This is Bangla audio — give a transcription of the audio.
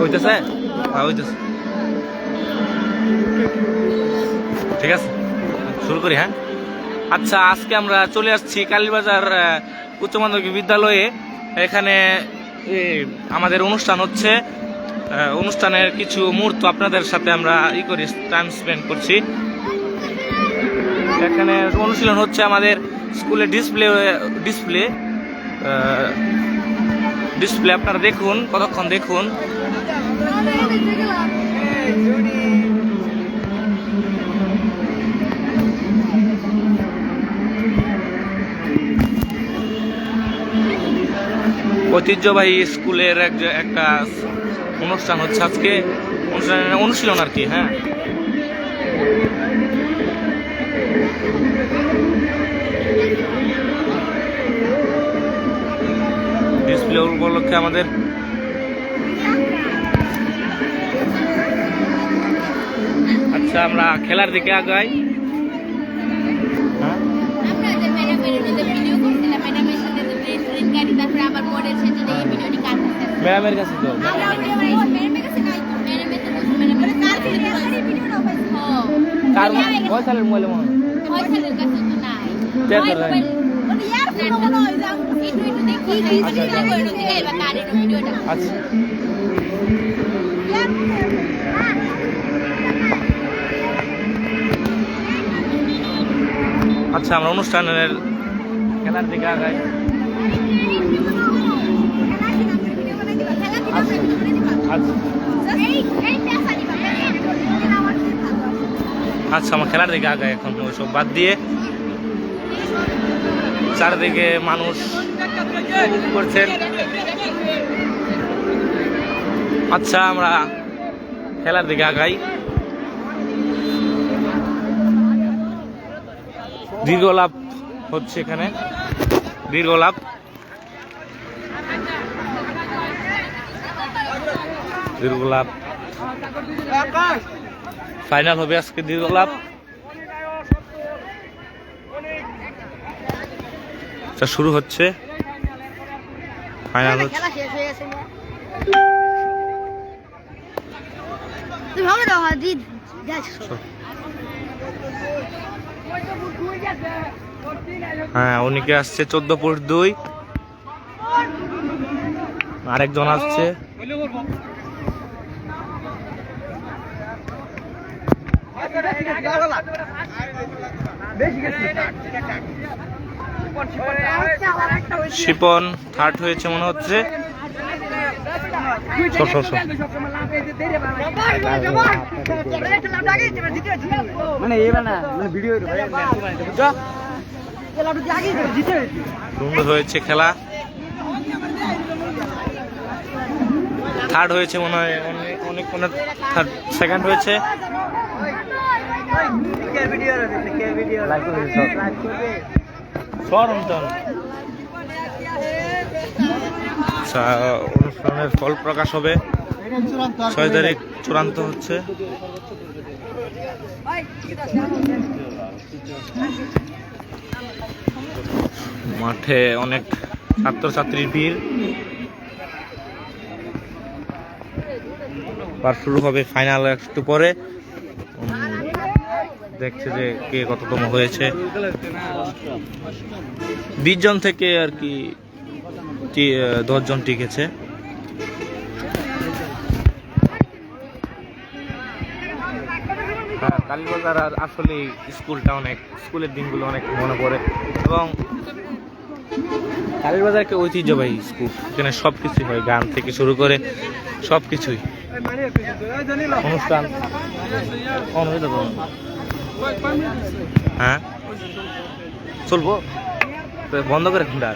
হইতেছে? হ্যাঁ হইতেছে। ঠিক আছে, শুরু করি হ্যাঁ? আচ্ছা আজকে আমরা চলে আসছি কালীবাজার উচ্চ মাধ্যমিক বিদ্যালয়ে। এখানে আমাদের অনুষ্ঠান হচ্ছে অনুষ্ঠানের কিছু মুহূর্ত আপনাদের সাথে আমরা ই করি টাইম স্পেন্ড করছি। এখানে অনুশীলন হচ্ছে আমাদের স্কুলে ডিসপ্লে ডিসপ্লে ডিসপ্লে আপনারা দেখুন, কতক্ষণ দেখুন। ঐতিহ্যবাহী স্কুলের এক একটা অনুষ্ঠান হচ্ছে আজকে। অনুষ্ঠানের অনুশীলন আর কি হ্যাঁ। উপলক্ষে আমাদের আচ্ছা আমরা খেলার দিকে আগাই। হ্যাঁ? আমরা যে ম্যাডামের কাছে তো। কার কয় সালের মোবাইলে মনে হয়? আচ্ছা আচ্ছা আমরা অনুষ্ঠানের খেলার দিকে আগাই। আচ্ছা আমার খেলার দিকে আগাই এখন ওইসব বাদ দিয়ে। চারদিকে মানুষ করছেন। আচ্ছা আমরা খেলার দিকে আগাই। দীর্ঘলাভ হচ্ছে এখানে। দীর্ঘলাভ দীর্ঘলাভ ফাইনাল হবে আজকে দীর্ঘলাভ তা শুরু হচ্ছে। ফাইনাল হচ্ছে। খেলা শেষ হয়ে দিদ হ্যাঁ উনিকে আসছে চোদ্দ ফুট দুই। আরেকজন আসছে। শিপন থার্ড হয়েছে মনে হচ্ছে। সর, সর, সর। মানে এবার না মানে ভিডিও সুন্দর হয়েছে খেলা। থার্ড হয়েছে মনে হয় অনেক অনেক মনে থার্ড সেকেন্ড হয়েছে। অন্তর আচ্ছা অনুষ্ঠানের ফল প্রকাশ হবে। ছয় তারিখ চূড়ান্ত হচ্ছে। মাঠে অনেক ছাত্রছাত্রীর ভিড়। আর শুরু হবে ফাইনাল একটু পরে। দেখছে যে কে কততম হয়েছে। বিশ জন থেকে আর কি দশজন টিকেছে। হ্যাঁ কালীবাজার আর আসলে স্কুলটা অনেক, স্কুলের দিনগুলো অনেক মনে পড়ে। এবং কালীবাজার একটা ঐতিহ্যবাহী স্কুল এখানে সব কিছুই হয়, গান থেকে শুরু করে সব কিছুই অনুষ্ঠান। হ্যাঁ? চলবো? বন্ধ করে খুঁড়া